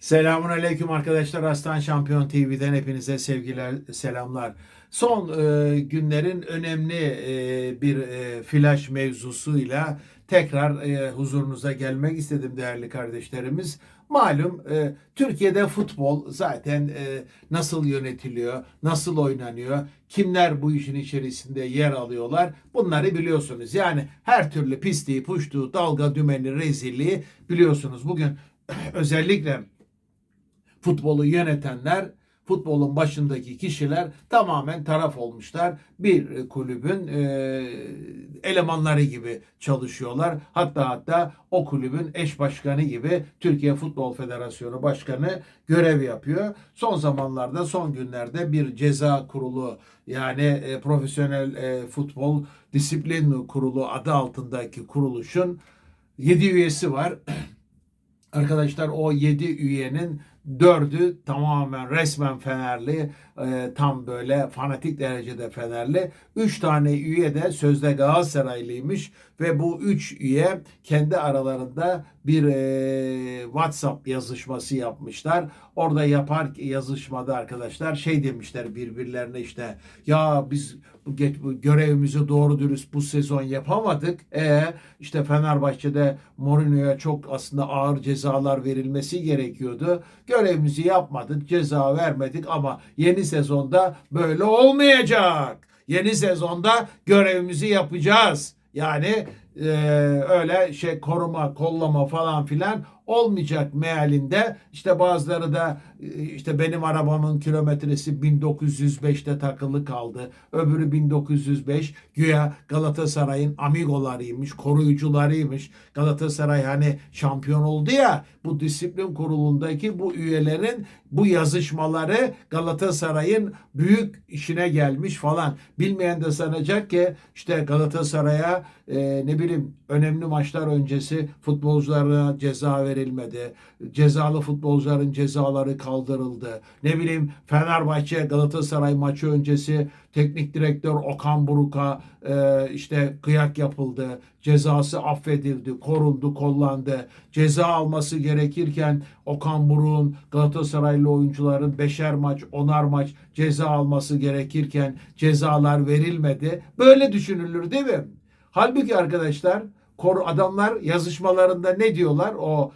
Selamun Aleyküm arkadaşlar. Aslan Şampiyon TV'den hepinize sevgiler, selamlar. Son e, günlerin önemli e, bir e, flash mevzusuyla tekrar e, huzurunuza gelmek istedim değerli kardeşlerimiz. Malum e, Türkiye'de futbol zaten e, nasıl yönetiliyor, nasıl oynanıyor, kimler bu işin içerisinde yer alıyorlar bunları biliyorsunuz. Yani her türlü pisliği, puştuğu, dalga dümeni, rezilliği biliyorsunuz. Bugün özellikle futbolu yönetenler, futbolun başındaki kişiler tamamen taraf olmuşlar. Bir e, kulübün e, elemanları gibi çalışıyorlar. Hatta hatta o kulübün eş başkanı gibi Türkiye Futbol Federasyonu Başkanı görev yapıyor. Son zamanlarda, son günlerde bir ceza kurulu yani e, Profesyonel e, Futbol Disiplin Kurulu adı altındaki kuruluşun 7 üyesi var. Arkadaşlar o 7 üyenin dördü tamamen resmen Fenerli, e, tam böyle fanatik derecede Fenerli. Üç tane üye de sözde Galatasaraylıymış ve bu üç üye kendi aralarında bir e, WhatsApp yazışması yapmışlar. Orada yapar yazışmada arkadaşlar şey demişler birbirlerine işte ya biz görevimizi doğru dürüst bu sezon yapamadık. E işte Fenerbahçe'de Mourinho'ya çok aslında ağır cezalar verilmesi gerekiyordu. Görevimizi yapmadık, ceza vermedik ama yeni sezonda böyle olmayacak. Yeni sezonda görevimizi yapacağız. Yani e, öyle şey koruma, kollama falan filan olmayacak mealinde. İşte bazıları da işte benim arabamın kilometresi 1905'te takılı kaldı. Öbürü 1905. Güya Galatasaray'ın amigolarıymış, koruyucularıymış. Galatasaray hani şampiyon oldu ya bu disiplin kurulundaki bu üyelerin bu yazışmaları Galatasaray'ın büyük işine gelmiş falan. Bilmeyen de sanacak ki işte Galatasaray'a e, ne bileyim önemli maçlar öncesi futbolculara ceza verilmedi. Cezalı futbolcuların cezaları kaldırıldı. Ne bileyim Fenerbahçe Galatasaray maçı öncesi teknik direktör Okan Buruk'a e, işte kıyak yapıldı. Cezası affedildi, korundu, kollandı. Ceza alması gerekirken Okan Buruk'un Galatasaraylı oyuncuların beşer maç, onar maç ceza alması gerekirken cezalar verilmedi. Böyle düşünülür değil mi? Halbuki arkadaşlar adamlar yazışmalarında ne diyorlar? O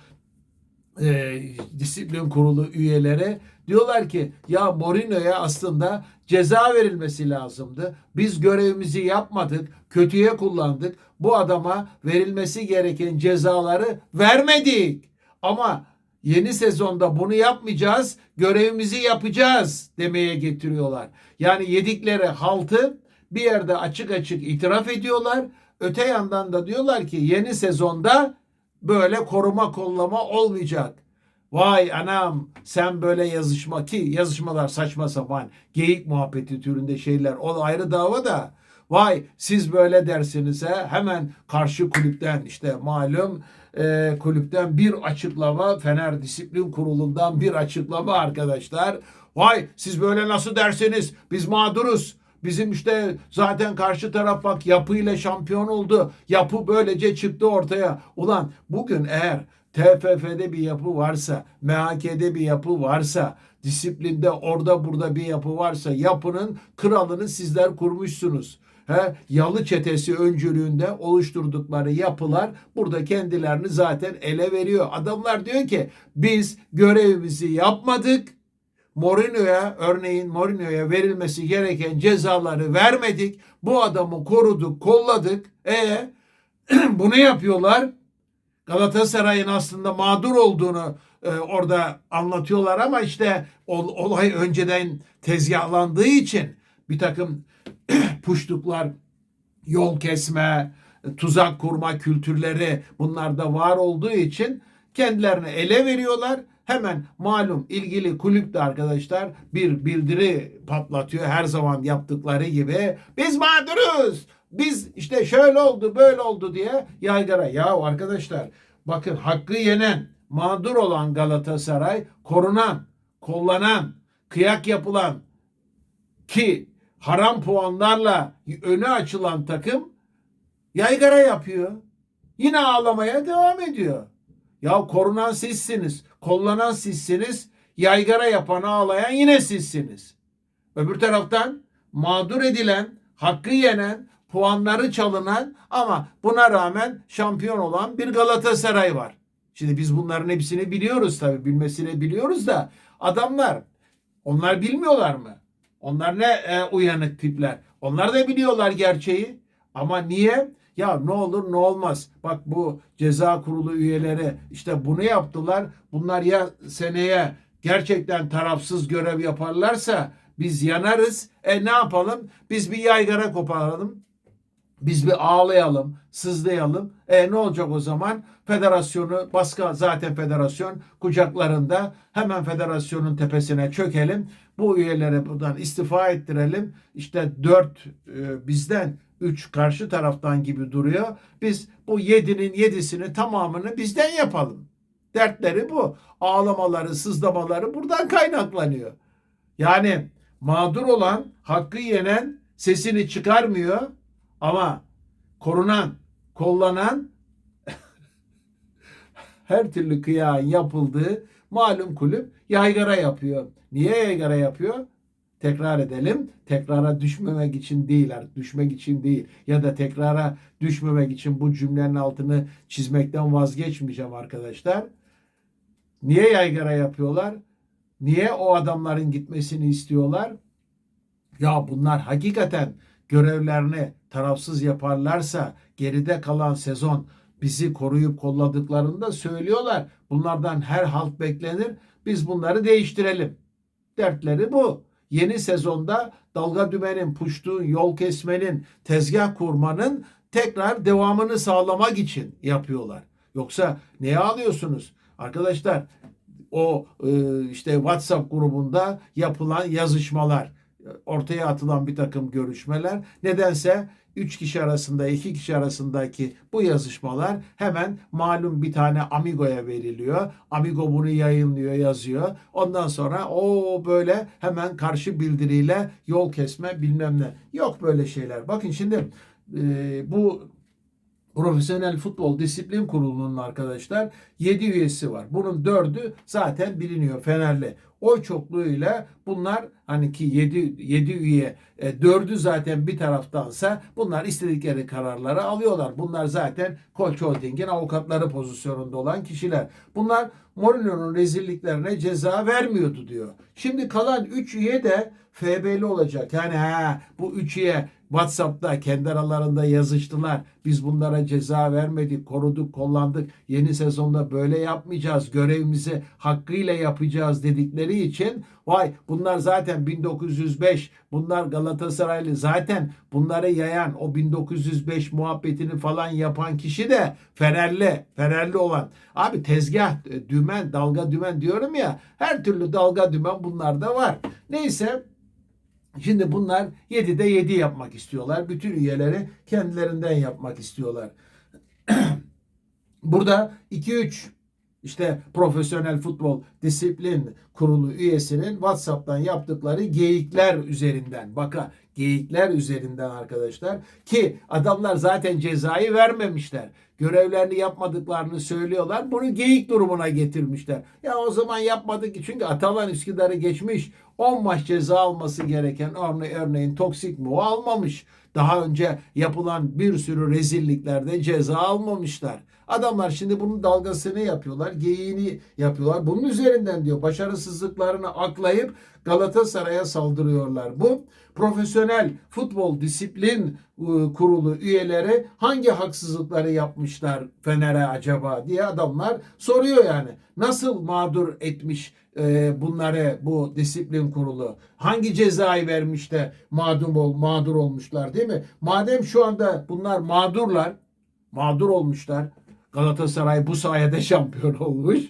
e, disiplin kurulu üyeleri diyorlar ki ya Mourinho'ya aslında ceza verilmesi lazımdı. Biz görevimizi yapmadık, kötüye kullandık. Bu adama verilmesi gereken cezaları vermedik. Ama yeni sezonda bunu yapmayacağız, görevimizi yapacağız demeye getiriyorlar. Yani yedikleri haltı bir yerde açık açık itiraf ediyorlar. Öte yandan da diyorlar ki yeni sezonda böyle koruma kollama olmayacak. Vay anam sen böyle yazışma ki yazışmalar saçma sapan geyik muhabbeti türünde şeyler o ayrı dava da vay siz böyle dersiniz he hemen karşı kulüpten işte malum e, kulüpten bir açıklama Fener Disiplin Kurulu'ndan bir açıklama arkadaşlar. Vay siz böyle nasıl dersiniz biz mağduruz. Bizim işte zaten karşı taraf bak yapıyla şampiyon oldu. Yapı böylece çıktı ortaya. Ulan bugün eğer TFF'de bir yapı varsa, MHK'de bir yapı varsa, disiplinde orada burada bir yapı varsa yapının kralını sizler kurmuşsunuz. He, yalı çetesi öncülüğünde oluşturdukları yapılar burada kendilerini zaten ele veriyor. Adamlar diyor ki biz görevimizi yapmadık. Mourinho'ya örneğin Mourinho'ya verilmesi gereken cezaları vermedik. Bu adamı koruduk, kolladık. E bunu yapıyorlar. Galatasaray'ın aslında mağdur olduğunu e, orada anlatıyorlar ama işte ol, olay önceden tezgahlandığı için bir takım puştuklar, yol kesme, tuzak kurma kültürleri bunlarda var olduğu için kendilerini ele veriyorlar. Hemen malum ilgili kulüp de arkadaşlar bir bildiri patlatıyor her zaman yaptıkları gibi. Biz mağduruz. Biz işte şöyle oldu böyle oldu diye yaygara. Ya arkadaşlar bakın hakkı yenen mağdur olan Galatasaray korunan, kollanan, kıyak yapılan ki haram puanlarla önü açılan takım yaygara yapıyor. Yine ağlamaya devam ediyor. Ya korunan sizsiniz. kollanan sizsiniz. Yaygara yapan ağlayan yine sizsiniz. Öbür taraftan mağdur edilen, hakkı yenen, puanları çalınan ama buna rağmen şampiyon olan bir Galatasaray var. Şimdi biz bunların hepsini biliyoruz tabii. Bilmesini biliyoruz da adamlar onlar bilmiyorlar mı? Onlar ne e, uyanık tipler. Onlar da biliyorlar gerçeği. Ama niye? Ya ne olur ne olmaz. Bak bu ceza kurulu üyeleri işte bunu yaptılar. Bunlar ya seneye gerçekten tarafsız görev yaparlarsa biz yanarız. E ne yapalım? Biz bir yaygara koparalım. Biz bir ağlayalım, sızlayalım. E ne olacak o zaman? Federasyonu, baskı zaten federasyon kucaklarında. Hemen federasyonun tepesine çökelim. Bu üyeleri buradan istifa ettirelim. İşte dört e, bizden, üç karşı taraftan gibi duruyor. Biz bu yedinin yedisini tamamını bizden yapalım. Dertleri bu. Ağlamaları, sızlamaları buradan kaynaklanıyor. Yani mağdur olan, hakkı yenen sesini çıkarmıyor. Ama korunan, kollanan her türlü kıyağın yapıldığı malum kulüp yaygara yapıyor. Niye yaygara yapıyor? Tekrar edelim. Tekrara düşmemek için değil artık. Düşmek için değil. Ya da tekrara düşmemek için bu cümlenin altını çizmekten vazgeçmeyeceğim arkadaşlar. Niye yaygara yapıyorlar? Niye o adamların gitmesini istiyorlar? Ya bunlar hakikaten görevlerini tarafsız yaparlarsa geride kalan sezon bizi koruyup kolladıklarını da söylüyorlar. Bunlardan her halt beklenir. Biz bunları değiştirelim. Dertleri bu. Yeni sezonda dalga dümenin, puştuğun, yol kesmenin, tezgah kurmanın tekrar devamını sağlamak için yapıyorlar. Yoksa neye alıyorsunuz? Arkadaşlar o e, işte WhatsApp grubunda yapılan yazışmalar, ortaya atılan bir takım görüşmeler nedense 3 kişi arasında 2 kişi arasındaki bu yazışmalar hemen malum bir tane Amigo'ya veriliyor. Amigo bunu yayınlıyor, yazıyor. Ondan sonra o böyle hemen karşı bildiriyle yol kesme bilmem ne. Yok böyle şeyler. Bakın şimdi e, bu Profesyonel Futbol Disiplin Kurulu'nun arkadaşlar 7 üyesi var. Bunun 4'ü zaten biliniyor Fenerli. Oy çokluğuyla bunlar hani ki 7 7 üye e, 4'ü zaten bir taraftansa bunlar istedikleri kararları alıyorlar. Bunlar zaten Koç Holding'in avukatları pozisyonunda olan kişiler. Bunlar Mourinho'nun rezilliklerine ceza vermiyordu diyor. Şimdi kalan 3 üye de FB'li olacak. Yani ha bu 3 üye WhatsApp'ta kendi aralarında yazıştılar. Biz bunlara ceza vermedik, koruduk, kollandık. Yeni sezonda böyle yapmayacağız. Görevimizi hakkıyla yapacağız dedikleri için vay bunlar zaten 1905 bunlar Galatasaraylı zaten bunları yayan o 1905 muhabbetini falan yapan kişi de Fenerli, Fenerli olan. Abi tezgah, dümen, dalga dümen diyorum ya her türlü dalga dümen bunlarda var. Neyse Şimdi bunlar 7'de 7 yapmak istiyorlar. Bütün üyeleri kendilerinden yapmak istiyorlar. Burada 2-3 işte Profesyonel Futbol Disiplin Kurulu üyesinin WhatsApp'tan yaptıkları geyikler üzerinden. Baka geyikler üzerinden arkadaşlar ki adamlar zaten cezayı vermemişler. Görevlerini yapmadıklarını söylüyorlar. Bunu geyik durumuna getirmişler. Ya o zaman yapmadık çünkü Atalan Üsküdar'ı geçmiş. 10 maç ceza alması gereken örne örneğin toksik mu almamış. Daha önce yapılan bir sürü rezilliklerde ceza almamışlar. Adamlar şimdi bunun dalgasını yapıyorlar, geyiğini yapıyorlar. Bunun üzerinden diyor başarısızlıklarını aklayıp Galatasaray'a saldırıyorlar. Bu profesyonel futbol disiplin ıı, kurulu üyeleri hangi haksızlıkları yapmışlar Fener'e acaba diye adamlar soruyor yani. Nasıl mağdur etmiş e, bunları bu disiplin kurulu? Hangi cezayı vermiş de mağdur, ol, mağdur olmuşlar değil mi? Madem şu anda bunlar mağdurlar, mağdur olmuşlar. Galatasaray bu sayede şampiyon olmuş.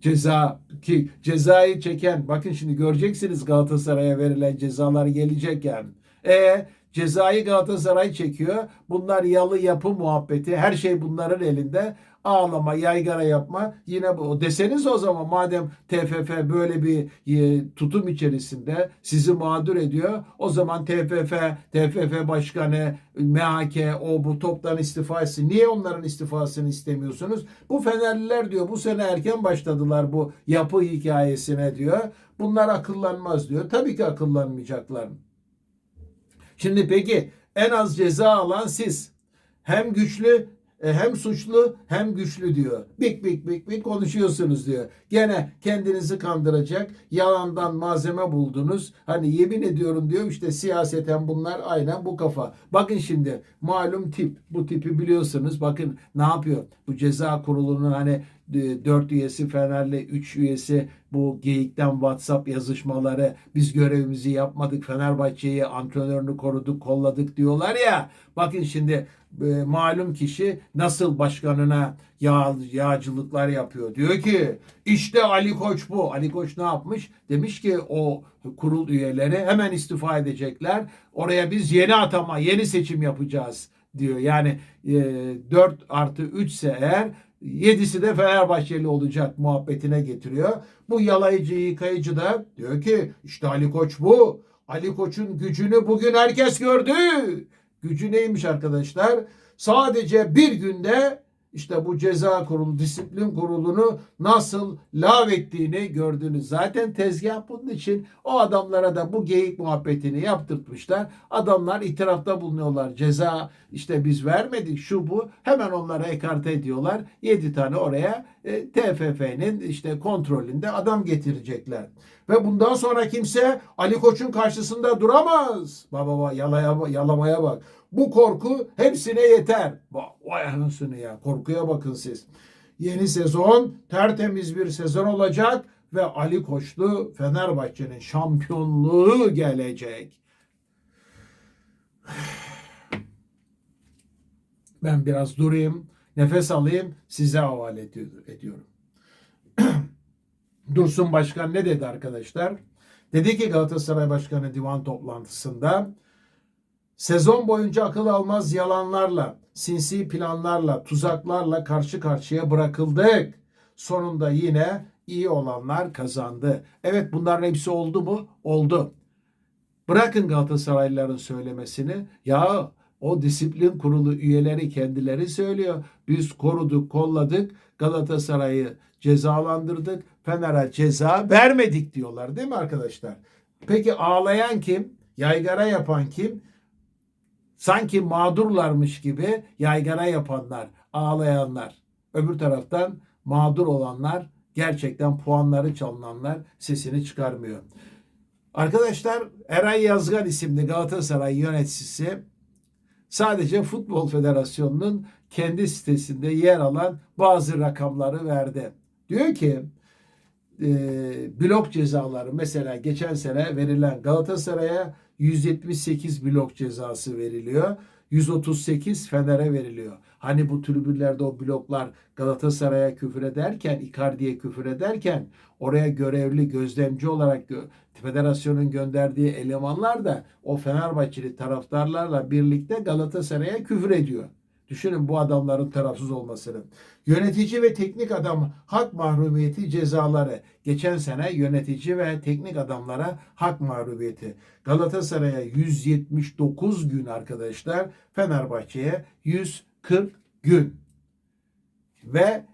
Ceza ki cezayı çeken bakın şimdi göreceksiniz Galatasaray'a verilen cezalar gelecek yani. E Cezayı Galatasaray çekiyor. Bunlar yalı yapı muhabbeti. Her şey bunların elinde. Ağlama, yaygara yapma. Yine bu deseniz o zaman madem TFF böyle bir e, tutum içerisinde sizi mağdur ediyor. O zaman TFF, TFF başkanı, MHK o bu toptan istifa etsin. Niye onların istifasını istemiyorsunuz? Bu Fenerliler diyor bu sene erken başladılar bu yapı hikayesine diyor. Bunlar akıllanmaz diyor. Tabii ki akıllanmayacaklar. Şimdi peki en az ceza alan siz. Hem güçlü e, hem suçlu hem güçlü diyor. Bik bik bik bik konuşuyorsunuz diyor. Gene kendinizi kandıracak yalandan malzeme buldunuz. Hani yemin ediyorum diyor işte siyaseten bunlar aynen bu kafa. Bakın şimdi malum tip bu tipi biliyorsunuz. Bakın ne yapıyor? Bu ceza kurulunun hani 4 üyesi Fenerli 3 üyesi bu geyikten WhatsApp yazışmaları biz görevimizi yapmadık Fenerbahçe'yi antrenörünü koruduk kolladık diyorlar ya bakın şimdi e, malum kişi nasıl başkanına yağ, yağcılıklar yapıyor. Diyor ki işte Ali Koç bu. Ali Koç ne yapmış? Demiş ki o kurul üyeleri hemen istifa edecekler. Oraya biz yeni atama, yeni seçim yapacağız diyor. Yani e, 4 artı 3 ise eğer 7'si de Fenerbahçeli olacak muhabbetine getiriyor. Bu yalayıcı yıkayıcı da diyor ki işte Ali Koç bu. Ali Koç'un gücünü bugün herkes gördü. Gücü neymiş arkadaşlar? Sadece bir günde işte bu ceza kurulu, disiplin kurulunu nasıl lav ettiğini gördünüz. Zaten tezgah bunun için o adamlara da bu geyik muhabbetini yaptırtmışlar. Adamlar itirafta bulunuyorlar. Ceza işte biz vermedik şu bu. Hemen onlara ekarte ediyorlar. 7 tane oraya e, TFF'nin işte kontrolünde adam getirecekler. Ve bundan sonra kimse Ali Koç'un karşısında duramaz. Baba baba yalaya, yalamaya bak. Bu korku hepsine yeter. Vay anasını ya korkuya bakın siz. Yeni sezon tertemiz bir sezon olacak ve Ali Koçlu Fenerbahçe'nin şampiyonluğu gelecek. Ben biraz durayım, nefes alayım, size havale ediyorum. Dursun Başkan ne dedi arkadaşlar? Dedi ki Galatasaray Başkanı divan toplantısında sezon boyunca akıl almaz yalanlarla, sinsi planlarla, tuzaklarla karşı karşıya bırakıldık. Sonunda yine iyi olanlar kazandı. Evet bunların hepsi oldu mu? Oldu. Bırakın Galatasaraylıların söylemesini. Ya o disiplin kurulu üyeleri kendileri söylüyor. Biz koruduk, kolladık. Galatasaray'ı cezalandırdık. Fener'e ceza vermedik diyorlar değil mi arkadaşlar? Peki ağlayan kim? Yaygara yapan kim? Sanki mağdurlarmış gibi yaygara yapanlar, ağlayanlar. Öbür taraftan mağdur olanlar, gerçekten puanları çalınanlar sesini çıkarmıyor. Arkadaşlar Eray Yazgan isimli Galatasaray yöneticisi sadece Futbol Federasyonu'nun kendi sitesinde yer alan bazı rakamları verdi. Diyor ki e, blok cezaları mesela geçen sene verilen Galatasaray'a 178 blok cezası veriliyor. 138 Fener'e veriliyor. Hani bu tribünlerde o bloklar Galatasaray'a küfür ederken, Icardi'ye küfür ederken oraya görevli gözlemci olarak federasyonun gönderdiği elemanlar da o Fenerbahçeli taraftarlarla birlikte Galatasaray'a küfür ediyor. Düşünün bu adamların tarafsız olmasını. Yönetici ve teknik adam hak mahrumiyeti cezaları. Geçen sene yönetici ve teknik adamlara hak mahrumiyeti. Galatasaray'a 179 gün arkadaşlar. Fenerbahçe'ye 140 gün. Ve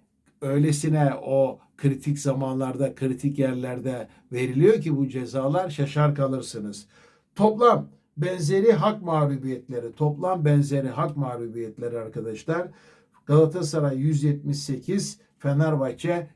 öylesine o kritik zamanlarda, kritik yerlerde veriliyor ki bu cezalar şaşar kalırsınız. Toplam benzeri hak mağlubiyetleri, toplam benzeri hak mağlubiyetleri arkadaşlar. Galatasaray 178, Fenerbahçe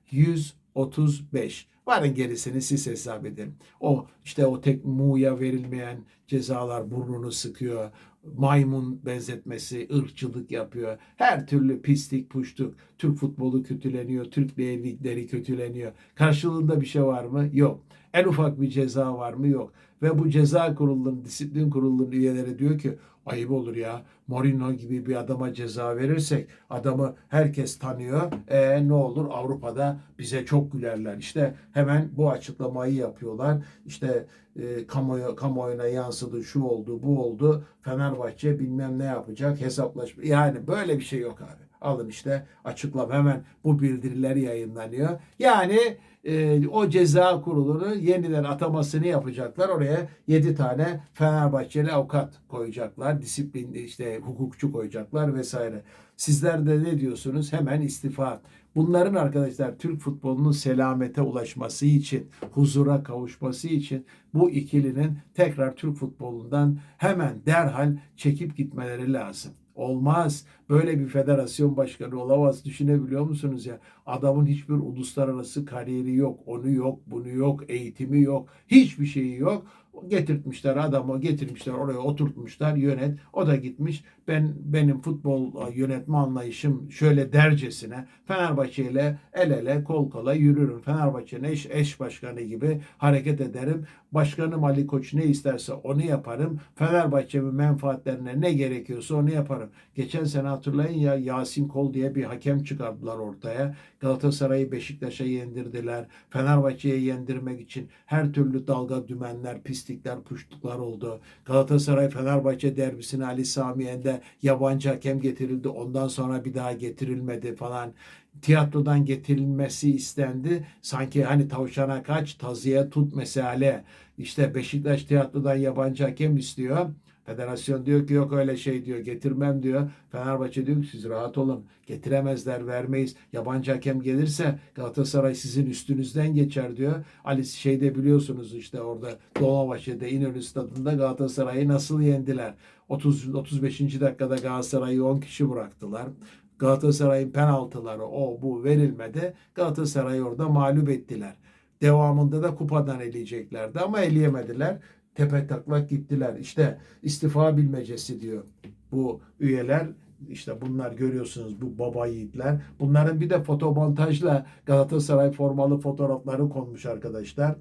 135. Varın gerisini siz hesap edin. O işte o tek muya verilmeyen cezalar burnunu sıkıyor. Maymun benzetmesi, ırkçılık yapıyor. Her türlü pislik, puştuk. Türk futbolu kötüleniyor. Türk ligleri kötüleniyor. Karşılığında bir şey var mı? Yok. En ufak bir ceza var mı? Yok. Ve bu ceza kurulunun, disiplin kurulunun üyeleri diyor ki ayıp olur ya. Mourinho gibi bir adama ceza verirsek adamı herkes tanıyor. E ne olur Avrupa'da bize çok gülerler. İşte hemen bu açıklamayı yapıyorlar. İşte e, kamuoyu, kamuoyuna yansıdı, şu oldu, bu oldu. Fenerbahçe bilmem ne yapacak, hesaplaşma. Yani böyle bir şey yok abi. Alın işte açıklama hemen bu bildiriler yayınlanıyor. Yani e, o ceza kurulunu yeniden atamasını yapacaklar. Oraya 7 tane Fenerbahçeli avukat koyacaklar. Disiplin işte hukukçu koyacaklar vesaire. Sizler de ne diyorsunuz? Hemen istifa. Bunların arkadaşlar Türk futbolunun selamete ulaşması için, huzura kavuşması için bu ikilinin tekrar Türk futbolundan hemen derhal çekip gitmeleri lazım. Olmaz. Böyle bir federasyon başkanı olamaz. Düşünebiliyor musunuz ya? Adamın hiçbir uluslararası kariyeri yok. Onu yok, bunu yok, eğitimi yok. Hiçbir şeyi yok. Getirtmişler adamı, getirmişler oraya oturtmuşlar yönet. O da gitmiş. Ben benim futbol yönetme anlayışım şöyle dercesine Fenerbahçe ile el ele kol kola yürürüm. Fenerbahçe'nin eş, eş başkanı gibi hareket ederim. Başkanım Ali Koç ne isterse onu yaparım. Fenerbahçe'nin menfaatlerine ne gerekiyorsa onu yaparım. Geçen sene hatırlayın ya Yasin Kol diye bir hakem çıkardılar ortaya. Galatasaray'ı Beşiktaş'a yendirdiler. Fenerbahçe'ye yendirmek için her türlü dalga dümenler, pislikler, puştuklar oldu. Galatasaray Fenerbahçe derbisine Ali Sami Yen'de yabancı hakem getirildi. Ondan sonra bir daha getirilmedi falan. Tiyatrodan getirilmesi istendi. Sanki hani tavşana kaç, tazıya tut mesale. İşte Beşiktaş tiyatrodan yabancı hakem istiyor. Federasyon diyor ki yok öyle şey diyor getirmem diyor. Fenerbahçe diyor ki siz rahat olun getiremezler vermeyiz. Yabancı hakem gelirse Galatasaray sizin üstünüzden geçer diyor. Ali şeyde biliyorsunuz işte orada Dolmabahçe'de İnönü stadında Galatasaray'ı nasıl yendiler. 30 35. dakikada Galatasaray'ı 10 kişi bıraktılar. Galatasaray'ın penaltıları o bu verilmedi. Galatasaray'ı orada mağlup ettiler. Devamında da kupadan eleyeceklerdi ama eleyemediler tepe taklak gittiler. İşte istifa bilmecesi diyor bu üyeler. İşte bunlar görüyorsunuz bu baba yiğitler. Bunların bir de fotomontajla Galatasaray formalı fotoğrafları konmuş arkadaşlar.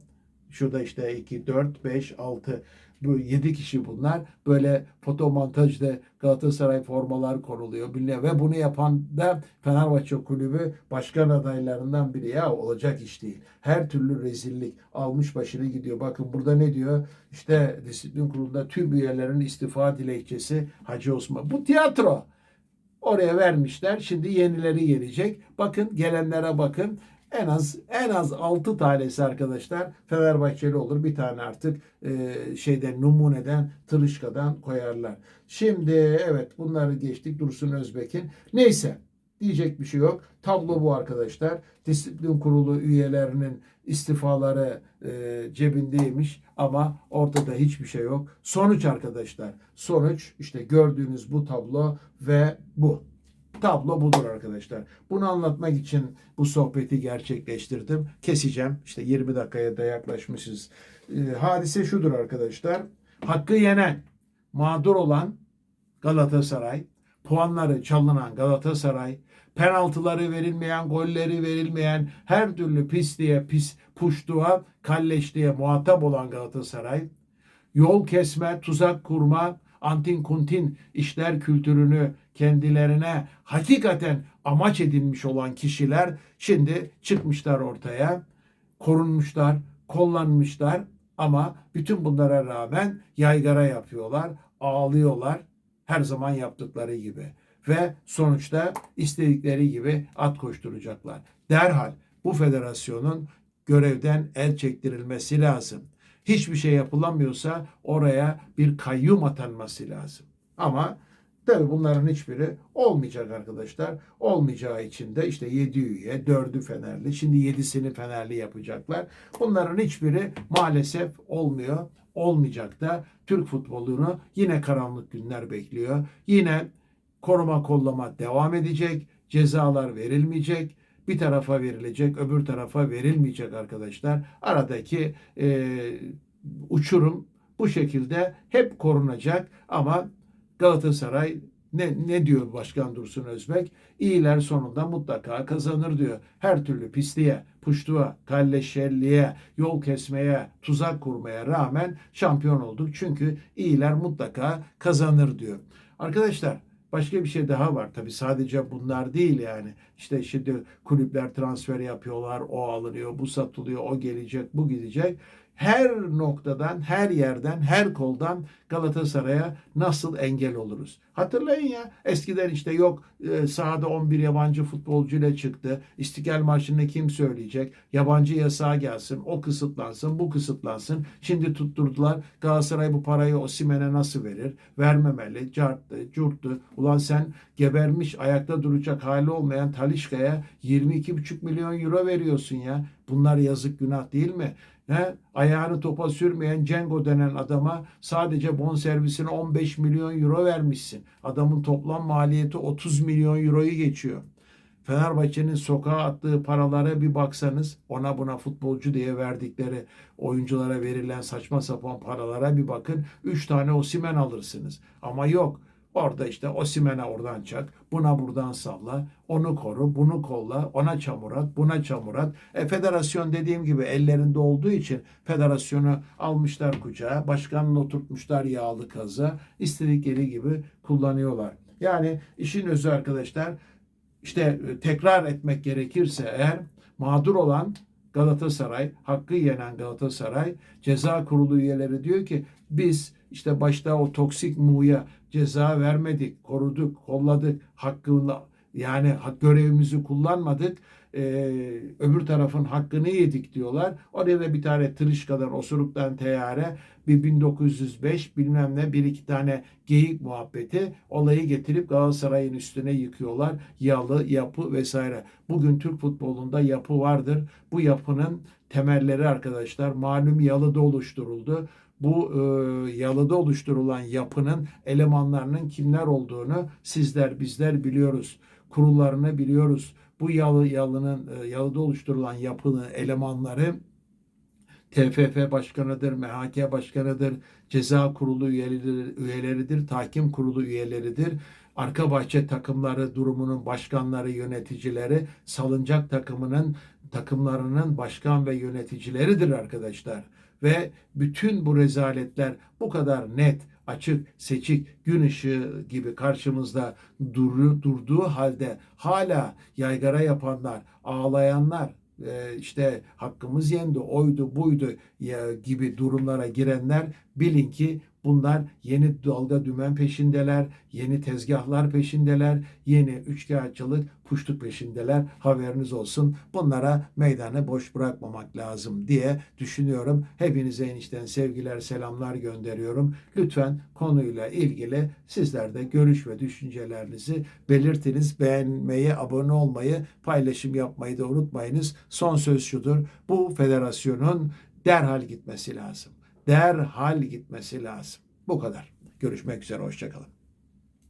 Şurada işte 2, 4, 5, 6 bu 7 kişi bunlar. Böyle fotomontajda Galatasaray formalar konuluyor. Bilmiyorum. Ve bunu yapan da Fenerbahçe Kulübü başkan adaylarından biri. Ya olacak iş değil. Her türlü rezillik almış başını gidiyor. Bakın burada ne diyor? İşte disiplin kurulunda tüm üyelerin istifa dilekçesi Hacı Osman. Bu tiyatro. Oraya vermişler. Şimdi yenileri gelecek. Bakın gelenlere bakın. En az en az 6 tanesi arkadaşlar Fenerbahçeli olur. Bir tane artık e, şeyden numuneden tırışkadan koyarlar. Şimdi evet bunları geçtik Dursun Özbek'in. Neyse diyecek bir şey yok. Tablo bu arkadaşlar. Disiplin kurulu üyelerinin istifaları e, cebindeymiş ama ortada hiçbir şey yok. Sonuç arkadaşlar. Sonuç işte gördüğünüz bu tablo ve bu. Tablo budur arkadaşlar. Bunu anlatmak için bu sohbeti gerçekleştirdim. Keseceğim. İşte 20 dakikaya da yaklaşmışız. E, hadise şudur arkadaşlar. Hakkı yenen, mağdur olan Galatasaray, puanları çalınan Galatasaray, penaltıları verilmeyen, golleri verilmeyen, her türlü pisliğe, pis puştuğa, kalleşliğe muhatap olan Galatasaray, yol kesme, tuzak kurma, antin kuntin işler kültürünü kendilerine hakikaten amaç edinmiş olan kişiler şimdi çıkmışlar ortaya, korunmuşlar, kollanmışlar ama bütün bunlara rağmen yaygara yapıyorlar, ağlıyorlar her zaman yaptıkları gibi ve sonuçta istedikleri gibi at koşturacaklar. Derhal bu federasyonun görevden el çektirilmesi lazım. Hiçbir şey yapılamıyorsa oraya bir kayyum atanması lazım. Ama tabii bunların hiçbiri olmayacak arkadaşlar. Olmayacağı için de işte 7 üye, 4'ü Fenerli, şimdi 7'sini Fenerli yapacaklar. Bunların hiçbiri maalesef olmuyor. Olmayacak da Türk futbolunu yine karanlık günler bekliyor. Yine koruma kollama devam edecek. Cezalar verilmeyecek. Bir tarafa verilecek, öbür tarafa verilmeyecek arkadaşlar. Aradaki e, uçurum bu şekilde hep korunacak ama Galatasaray ne, ne diyor Başkan Dursun Özbek? İyiler sonunda mutlaka kazanır diyor. Her türlü pisliğe, puştuğa, kalleşerliğe, yol kesmeye, tuzak kurmaya rağmen şampiyon olduk. Çünkü iyiler mutlaka kazanır diyor. Arkadaşlar Başka bir şey daha var. Tabii sadece bunlar değil yani. İşte şimdi kulüpler transfer yapıyorlar, o alınıyor, bu satılıyor, o gelecek, bu gidecek. Her noktadan, her yerden, her koldan Galatasaray'a nasıl engel oluruz? Hatırlayın ya eskiden işte yok e, sahada 11 yabancı futbolcuyla çıktı. İstiklal Marşı'nı kim söyleyecek? Yabancı yasağı gelsin, o kısıtlansın, bu kısıtlansın. Şimdi tutturdular Galatasaray bu parayı Osimhen'e nasıl verir? Vermemeli, carttı, curttu. Ulan sen gebermiş ayakta duracak hali olmayan Talişka'ya 22,5 milyon euro veriyorsun ya. Bunlar yazık günah değil mi? He? Ayağını topa sürmeyen Cengo denen adama sadece bonservisine 15 milyon euro vermişsin. Adamın toplam maliyeti 30 milyon euroyu geçiyor. Fenerbahçe'nin sokağa attığı paralara bir baksanız ona buna futbolcu diye verdikleri oyunculara verilen saçma sapan paralara bir bakın. 3 tane Osimen alırsınız. Ama yok. Orada işte Osimen'e oradan çak, buna buradan salla, onu koru, bunu kolla, ona çamur at, buna çamur at. E, federasyon dediğim gibi ellerinde olduğu için federasyonu almışlar kucağa, başkanını oturtmuşlar yağlı kaza, istedikleri gibi kullanıyorlar. Yani işin özü arkadaşlar işte tekrar etmek gerekirse eğer mağdur olan Galatasaray, hakkı yenen Galatasaray ceza kurulu üyeleri diyor ki biz işte başta o toksik muya ceza vermedik, koruduk, kolladık, hakkını yani görevimizi kullanmadık. Ee, öbür tarafın hakkını yedik diyorlar. Oraya da bir tane tırışkadan, osuruktan teyare bir 1905 bilmem ne bir iki tane geyik muhabbeti olayı getirip Galatasaray'ın üstüne yıkıyorlar. Yalı, yapı vesaire. Bugün Türk futbolunda yapı vardır. Bu yapının temelleri arkadaşlar malum yalıda oluşturuldu bu e, yalıda oluşturulan yapının elemanlarının kimler olduğunu sizler bizler biliyoruz. Kurullarını biliyoruz. Bu yalı yalının e, yalıda oluşturulan yapının elemanları TFF başkanıdır, MHK başkanıdır, ceza kurulu üyeleridir, üyeleridir, tahkim kurulu üyeleridir. Arka bahçe takımları durumunun başkanları, yöneticileri, salıncak takımının takımlarının başkan ve yöneticileridir arkadaşlar ve bütün bu rezaletler bu kadar net, açık, seçik, gün ışığı gibi karşımızda dur, durduğu halde hala yaygara yapanlar, ağlayanlar, e, işte hakkımız yendi, oydu, buydu gibi durumlara girenler bilin ki Bunlar yeni dalga dümen peşindeler, yeni tezgahlar peşindeler, yeni üçkağıtçılık, puştuk peşindeler. Haberiniz olsun. Bunlara meydanı boş bırakmamak lazım diye düşünüyorum. Hepinize enişten sevgiler, selamlar gönderiyorum. Lütfen konuyla ilgili sizler de görüş ve düşüncelerinizi belirtiniz. Beğenmeyi, abone olmayı, paylaşım yapmayı da unutmayınız. Son söz şudur. Bu federasyonun derhal gitmesi lazım derhal gitmesi lazım. Bu kadar. Görüşmek üzere. Hoşçakalın.